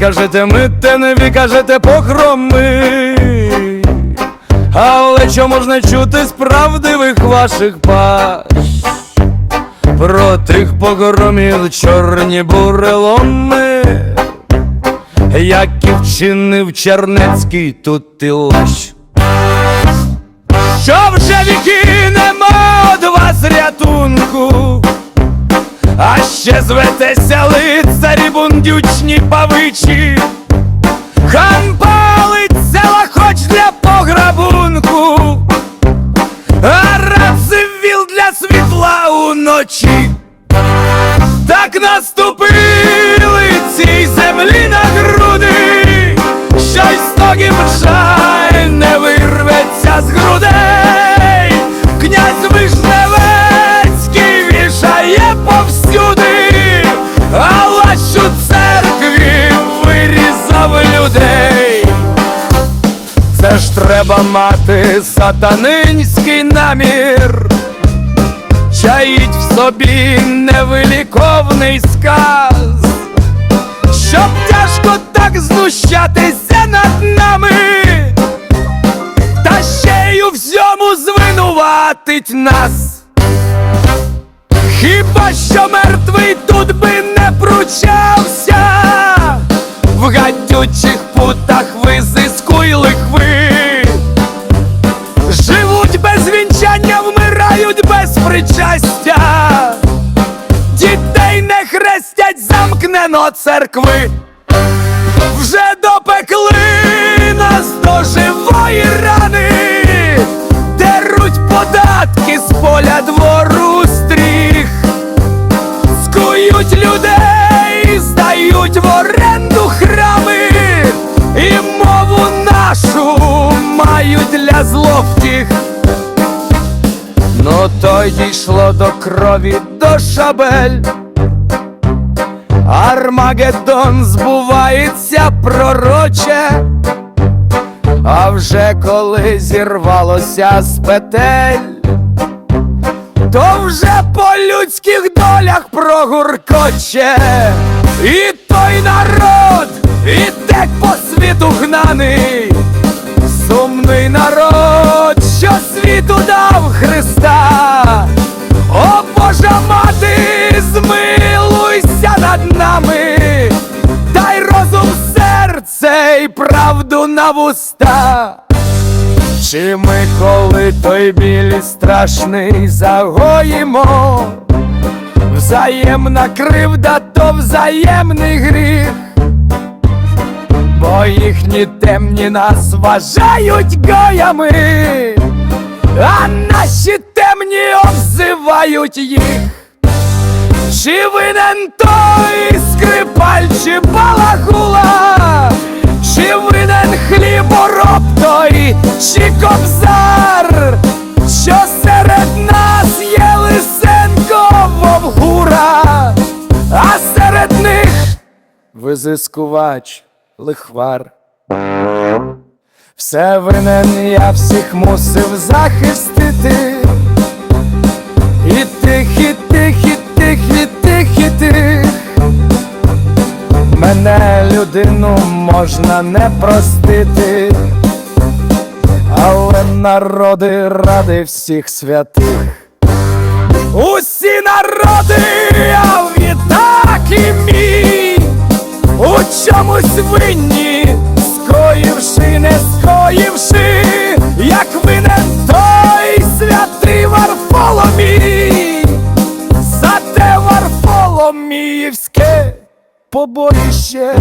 кажете, мите не ви кажете похроми. Але чому ж не чути з правдивих ваших пащ? Про тих погромів чорні буреломи, які вчинив Чернецький тут і лащ. Що вже віки нема ще зветеся лицарі бундючні павичі, хан села хоч для пограбунку, а рацивіл для світла уночі. Так наступили цій землі на груди, що й стогів жаль треба мати сатанинський намір. Чаїть в собі невиліковний сказ, щоб тяжко так знущатися над нами, та ще й у всьому звинуватить нас. Хіба що мертвий тут би не пручався, в гадючих причастя. Дітей не хрестять, замкнено церкви. Вже допекли нас до живої рани, деруть податки з поля двору стріх, скують людей, здають в оренду храми, і мову нашу мають для зловтіх. Ну то й дійшло до крові до шабель. Армагеддон збувається пророче, а вже коли зірвалося з петель, то вже по людських долях прогуркоче, і той серце правду на вуста. Чи ми коли той біль страшний загоїмо, взаємна кривда, то взаємний гріх, бо їхні темні нас вважають гоями, а наші темні обзивають їх. Чи винен той скрипаль, чи балагула, чи винен хлібороб той, чи кобзар, що серед нас є лисенко вовгура, а серед них визискувач лихвар. Все винен я всіх мусив захистити. Людину можна не простити, але народи ради всіх святих. Усі народи, а відтак і мій, у чомусь винні, скоївши, не скоївши, як винен той святий Варфоломій, за те Варфоломіївське po boisz się